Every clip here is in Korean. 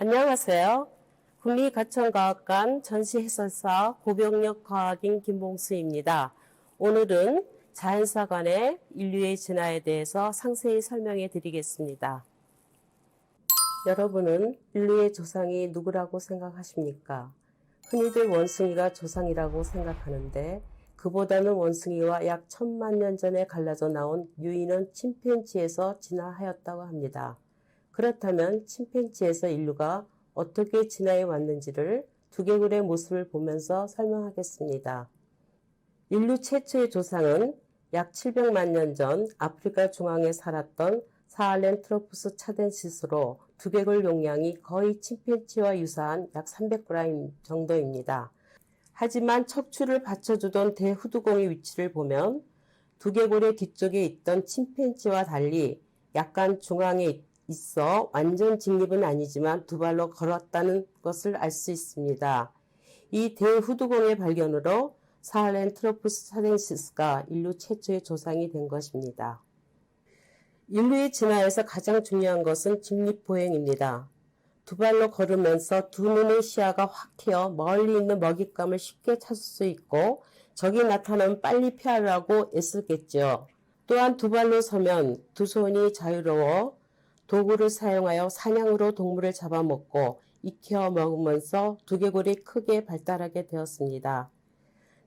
안녕하세요. 국립가천과학관 전시해설사 고병력 과학인 김봉수입니다. 오늘은 자연사관의 인류의 진화에 대해서 상세히 설명해 드리겠습니다. 여러분은 인류의 조상이 누구라고 생각하십니까? 흔히들 원숭이가 조상이라고 생각하는데 그보다는 원숭이와 약 천만 년 전에 갈라져 나온 유인은 침팬지에서 진화하였다고 합니다. 그렇다면 침팬지에서 인류가 어떻게 진화해 왔는지를 두개골의 모습을 보면서 설명하겠습니다. 인류 최초의 조상은 약 700만 년 전 아프리카 중앙에 살았던 사할렌트로푸스 차덴시스로 두개골 용량이 거의 침팬지와 유사한 약 300g 정도입니다. 하지만 척추를 받쳐주던 대후두공의 위치를 보면 두개골의 뒤쪽에 있던 침팬지와 달리 약간 중앙에 있어 완전 직립은 아니지만 두 발로 걸었다는 것을 알 수 있습니다. 이 대후두공의 발견으로 사할렌트로푸스 사덴시스가 인류 최초의 조상이 된 것입니다. 인류의 진화에서 가장 중요한 것은 직립보행입니다. 두 발로 걸으면서 두 눈의 시야가 확 트여 멀리 있는 먹잇감을 쉽게 찾을 수 있고 적이 나타나면 빨리 피하려고 애쓰겠죠. 또한 두 발로 서면 두 손이 자유로워 도구를 사용하여 사냥으로 동물을 잡아먹고 익혀 먹으면서 두개골이 크게 발달하게 되었습니다.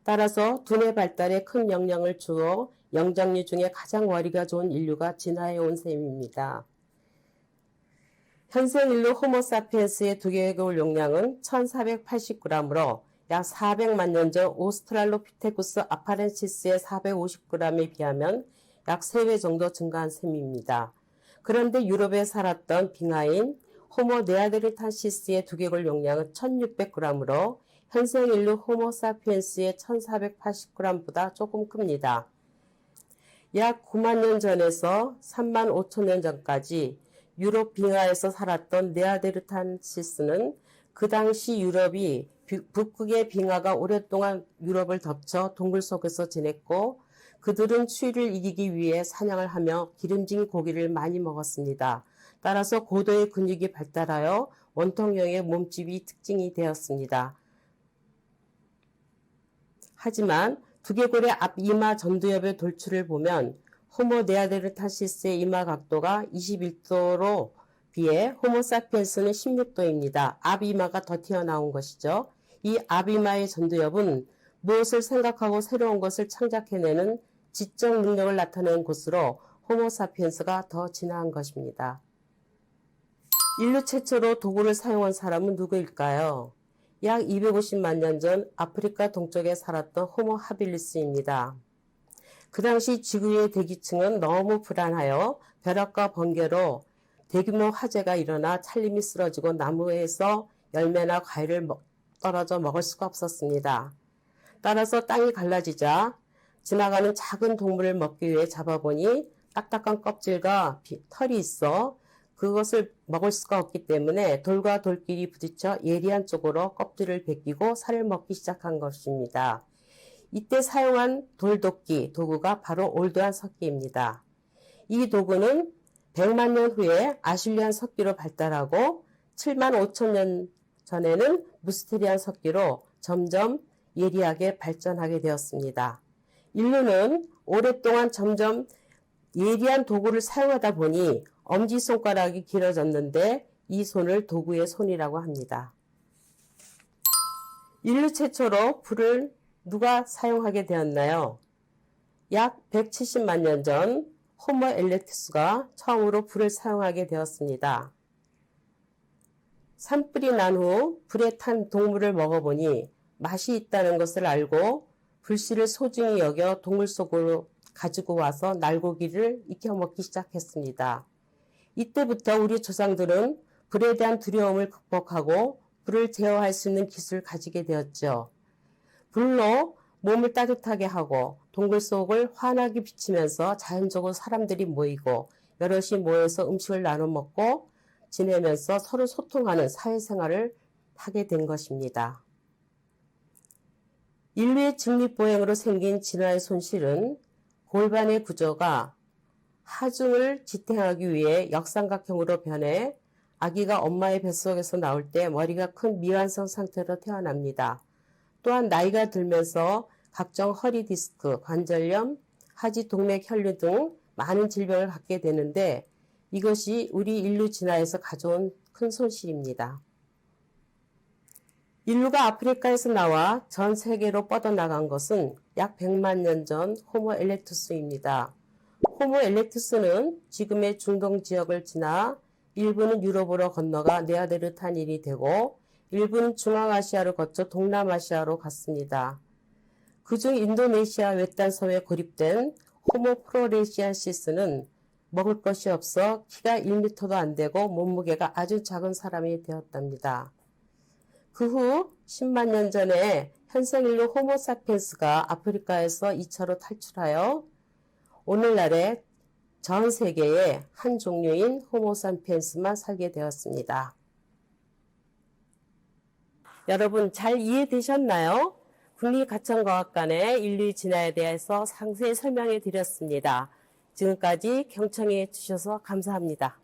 따라서 두뇌 발달에 큰 영향을 주어 영장류 중에 가장 와리가 좋은 인류가 진화해 온 셈입니다. 현생 인류 호모사피엔스의 두개골 용량은 1480g으로 약 400만 년 전 오스트랄로피테쿠스 아파렌시스의 450g에 비하면 약 3배 정도 증가한 셈입니다. 그런데 유럽에 살았던 빙하인 호모 네아데르탄시스의 두개골 용량은 1600g으로 현생 인류 호모 사피엔스의 1480g보다 조금 큽니다. 약 9만 년 전에서 3만 5천 년 전까지 유럽 빙하에서 살았던 네아데르탄시스는 그 당시 유럽이 북극의 빙하가 오랫동안 유럽을 덮쳐 동굴 속에서 지냈고 그들은 추위를 이기기 위해 사냥을 하며 기름진 고기를 많이 먹었습니다. 따라서 고도의 근육이 발달하여 원통형의 몸집이 특징이 되었습니다. 하지만 두개골의 앞 이마 전두엽의 돌출을 보면 호모 네아데르타시스의 이마 각도가 21도로 비해 호모 사피엔스는 16도입니다. 앞 이마가 더 튀어나온 것이죠. 이 앞이마의 전두엽은 무엇을 생각하고 새로운 것을 창작해내는 지적 능력을 나타내는 곳으로 호모사피엔스가 더 진화한 것입니다. 인류 최초로 도구를 사용한 사람은 누구일까요? 약 250만 년 전 아프리카 동쪽에 살았던 호모 하빌리스입니다. 그 당시 지구의 대기층은 너무 불안하여 벼락과 번개로 대규모 화재가 일어나 찰림이 쓰러지고 나무에서 열매나 과일을 떨어져 먹을 수가 없었습니다. 따라서 땅이 갈라지자 지나가는 작은 동물을 먹기 위해 잡아보니 딱딱한 껍질과 털이 있어 그것을 먹을 수가 없기 때문에 돌과 돌끼리 부딪혀 예리한 쪽으로 껍질을 벗기고 살을 먹기 시작한 것입니다. 이때 사용한 돌도끼 도구가 바로 올드한 석기입니다. 이 도구는 100만 년 후에 아실리안 석기로 발달하고 7만 5천 년 전에는 무스테리안 석기로 점점 예리하게 발전하게 되었습니다. 인류는 오랫동안 점점 예리한 도구를 사용하다 보니 엄지손가락이 길어졌는데 이 손을 도구의 손이라고 합니다. 인류 최초로 불을 누가 사용하게 되었나요? 약 170만 년 전 호모 엘렉투스가 처음으로 불을 사용하게 되었습니다. 산불이 난 후 불에 탄 동물을 먹어보니 맛이 있다는 것을 알고 불씨를 소중히 여겨 동물 속으로 가지고 와서 날고기를 익혀 먹기 시작했습니다. 이때부터 우리 조상들은 불에 대한 두려움을 극복하고 불을 제어할 수 있는 기술을 가지게 되었죠. 불로 몸을 따뜻하게 하고 동굴 속을 환하게 비치면서 자연적으로 사람들이 모이고 여럿이 모여서 음식을 나눠 먹고 지내면서 서로 소통하는 사회생활을 하게 된 것입니다. 인류의 직립보행으로 생긴 진화의 손실은 골반의 구조가 하중을 지탱하기 위해 역삼각형으로 변해 아기가 엄마의 뱃속에서 나올 때 머리가 큰 미완성 상태로 태어납니다. 또한 나이가 들면서 각종 허리 디스크, 관절염, 하지 동맥 혈류 등 많은 질병을 갖게 되는데 이것이 우리 인류 진화에서 가져온 큰 손실입니다. 인류가 아프리카에서 나와 전 세계로 뻗어나간 것은 약 100만 년 전 호모 엘렉투스입니다. 호모 엘렉투스는 지금의 중동 지역을 지나 일부는 유럽으로 건너가 네아데르탄인이 되고 일부는 중앙아시아를 거쳐 동남아시아로 갔습니다. 그중 인도네시아 외딴섬에 고립된 호모 프로레시안시스는 먹을 것이 없어 키가 1m도 안 되고 몸무게가 아주 작은 사람이 되었답니다. 그 후 10만 년 전에 현생인류 호모사피엔스가 아프리카에서 2차로 탈출하여 오늘날의 전 세계에 한 종류인 호모사피엔스만 살게 되었습니다. 여러분 잘 이해되셨나요? 국립가천과학관의 인류 진화에 대해서 상세히 설명해 드렸습니다. 지금까지 경청해 주셔서 감사합니다.